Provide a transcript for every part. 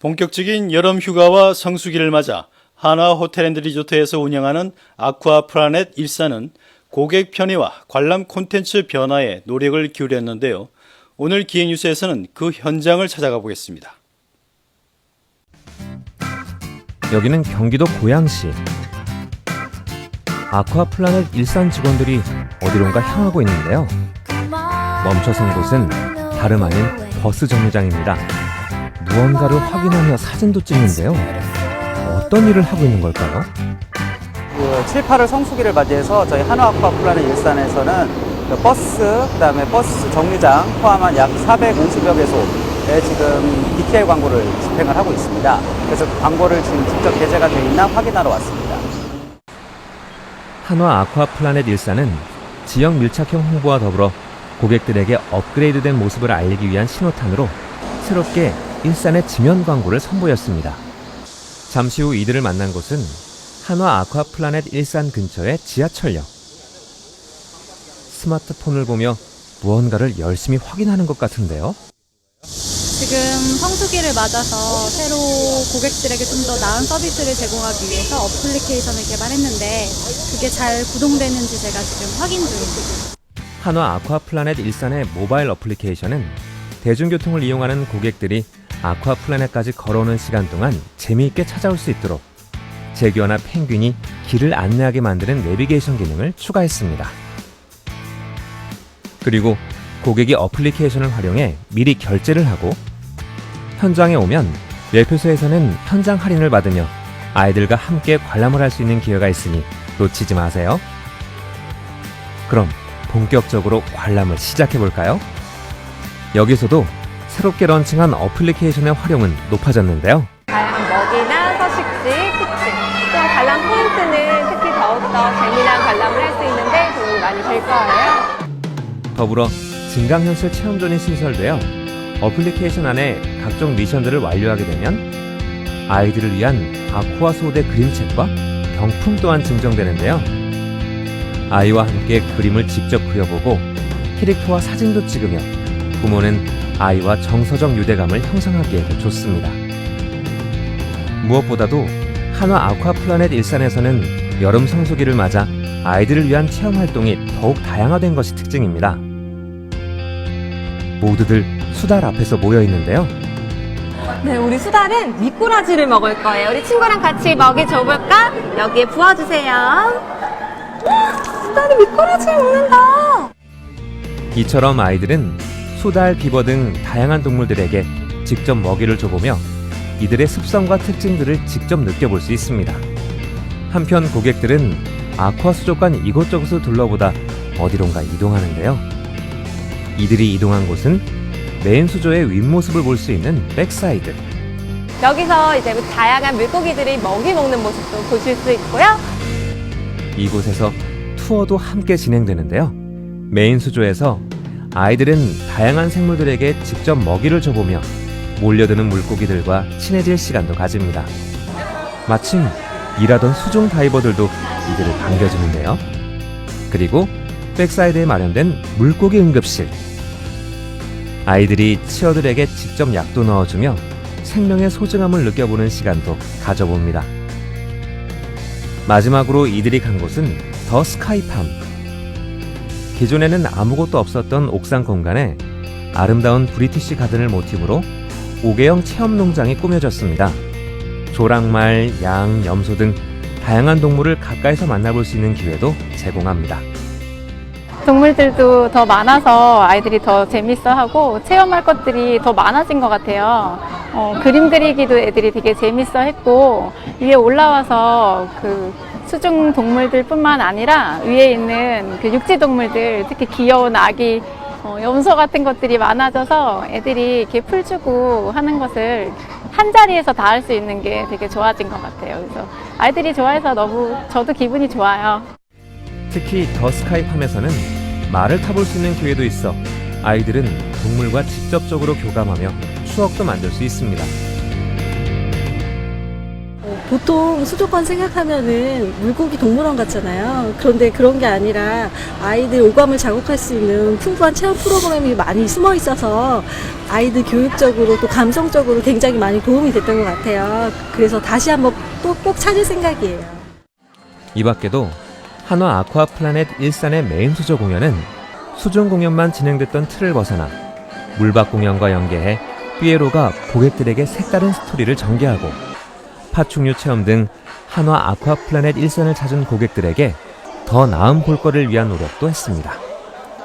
본격적인 여름 휴가와 성수기를 맞아 하나 호텔앤리조트에서 운영하는 아쿠아 플라넷 일산은 고객 편의와 관람 콘텐츠 변화에 노력을 기울였는데요. 오늘 기획뉴스에서는 그 현장을 찾아가 보겠습니다. 여기는 경기도 고양시. 아쿠아 플라넷 일산 직원들이 어디론가 향하고 있는데요. 멈춰선 곳은 다름 아닌 버스 정류장입니다. 무언가를 확인하며 사진도 찍는데요. 어떤 일을 하고 있는 걸까요? 그 7, 8월 성수기를 맞이해서 저희 한화아쿠아 플라넷 일산에서는 그 버스, 그다음에 버스 정류장 포함한 약 450여 개소에 지금 DTL 광고를 집행을 하고 있습니다. 그래서 그 광고를 지금 직접 게재가 되어 있나 확인하러 왔습니다. 한화 아쿠아 플라넷 일산은 지역 밀착형 홍보와 더불어 고객들에게 업그레이드된 모습을 알리기 위한 신호탄으로 새롭게 일산의 지면 광고를 선보였습니다. 잠시 후 이들을 만난 곳은 한화 아쿠아 플라넷 일산 근처의 지하철역. 스마트폰을 보며 무언가를 열심히 확인하는 것 같은데요. 지금 성수기를 맞아서 새로 고객들에게 좀 더 나은 서비스를 제공하기 위해서 어플리케이션을 개발했는데 그게 잘 구동되는지 제가 지금 확인 중입니다. 한화 아쿠아 플라넷 일산의 모바일 어플리케이션은 대중교통을 이용하는 고객들이 아쿠아 플라넷까지 걸어오는 시간 동안 재미있게 찾아올 수 있도록 제규어나 펭귄이 길을 안내하게 만드는 내비게이션 기능을 추가했습니다. 그리고 고객이 어플리케이션을 활용해 미리 결제를 하고 현장에 오면 매표소에서는 현장 할인을 받으며 아이들과 함께 관람을 할 수 있는 기회가 있으니 놓치지 마세요. 그럼 본격적으로 관람을 시작해 볼까요? 여기서도 새롭게 런칭한 어플리케이션의 활용은 높아졌는데요. 다양한 먹이나 서식지, 특징, 또 관람 포인트는 특히 더욱더 재미난 관람을 할 수 있는데 도움이 많이 될 거예요. 더불어 증강현실 체험존이 신설되어 어플리케이션 안에 각종 미션들을 완료하게 되면 아이들을 위한 아쿠아 소대 그림책과 병풍 또한 증정되는데요. 아이와 함께 그림을 직접 그려보고 캐릭터와 사진도 찍으며 부모는 아이와 정서적 유대감을 형성하기에도 좋습니다. 무엇보다도 한화 아쿠아 플라넷 일산에서는 여름 성수기를 맞아 아이들을 위한 체험 활동이 더욱 다양화된 것이 특징입니다. 모두들 수달 앞에서 모여 있는데요. 네, 우리 수달은 미꾸라지를 먹을 거예요. 우리 친구랑 같이 먹이 줘볼까? 여기에 부어주세요. 수달이 미꾸라지를 먹는다. 이처럼 아이들은 수달, 비버 등 다양한 동물들에게 직접 먹이를 줘보며 이들의 습성과 특징들을 직접 느껴볼 수 있습니다. 한편 고객들은 아쿠아 수족관 이곳저곳을 둘러보다 어디론가 이동하는데요. 이들이 이동한 곳은 메인 수조의 윗모습을 볼 수 있는 백사이드. 여기서 이제 다양한 물고기들이 먹이 먹는 모습도 보실 수 있고요. 이곳에서 투어도 함께 진행되는데요. 메인 수조에서 아이들은 다양한 생물들에게 직접 먹이를 줘보며 몰려드는 물고기들과 친해질 시간도 가집니다. 마침 일하던 수중 다이버들도 이들을 반겨주는데요. 그리고 백사이드에 마련된 물고기 응급실. 아이들이 치어들에게 직접 약도 넣어주며 생명의 소중함을 느껴보는 시간도 가져봅니다. 마지막으로 이들이 간 곳은 더 스카이팜. 기존에는 아무것도 없었던 옥상 공간에 아름다운 브리티시 가든을 모티브로 5개형 체험 농장이 꾸며졌습니다. 조랑말, 양, 염소 등 다양한 동물을 가까이서 만나볼 수 있는 기회도 제공합니다. 동물들도 더 많아서 아이들이 더 재밌어하고 체험할 것들이 더 많아진 것 같아요. 어, 그림 그리기도 애들이 되게 재밌어 했고 위에 올라와서 그 수중 동물들뿐만 아니라 위에 있는 그 육지 동물들 특히 귀여운 아기 어, 염소 같은 것들이 많아져서 애들이 이렇게 풀 주고 하는 것을 한 자리에서 다 할 수 있는 게 되게 좋아진 것 같아요. 그래서 아이들이 좋아해서 너무 저도 기분이 좋아요. 특히 더 스카이팜에서는 말을 타볼 수 있는 기회도 있어 아이들은 동물과 직접적으로 교감하며 추억도 만들 수 있습니다. 보통 수족관 생각하면은 물고기 동물원 같잖아요. 그런데 그런 게 아니라 아이들 오감을 자극할 수 있는 풍부한 체험 프로그램이 많이 숨어 있어서 아이들 교육적으로 또 감성적으로 굉장히 많이 도움이 됐던 것 같아요. 그래서 다시 한번 또 꼭 찾을 생각이에요. 이 밖에도 한화 아쿠아 플라넷 일산의 메인 수조 공연은 수중 공연만 진행됐던 틀을 벗어나 물밖 공연과 연계해 삐에로가 고객들에게 색다른 스토리를 전개하고 파충류 체험 등 한화 아쿠아 플라넷 일산을 찾은 고객들에게 더 나은 볼거리를 위한 노력도 했습니다.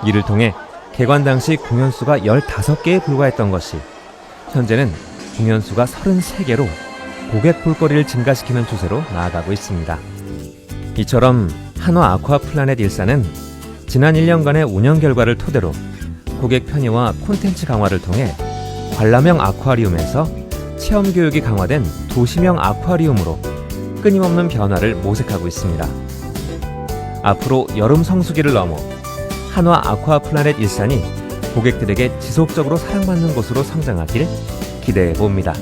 이를 통해 개관 당시 공연 수가 15개에 불과했던 것이 현재는 공연 수가 33개로 고객 볼거리를 증가시키는 추세로 나아가고 있습니다. 이처럼 한화 아쿠아 플라넷 일산은 지난 1년간의 운영 결과를 토대로 고객 편의와 콘텐츠 강화를 통해 관람형 아쿠아리움에서 체험 교육이 강화된 도시명 아쿠아리움으로 끊임없는 변화를 모색하고 있습니다. 앞으로 여름 성수기를 넘어 한화 아쿠아 플라넷 일산이 고객들에게 지속적으로 사랑받는 곳으로 성장하길 기대해 봅니다.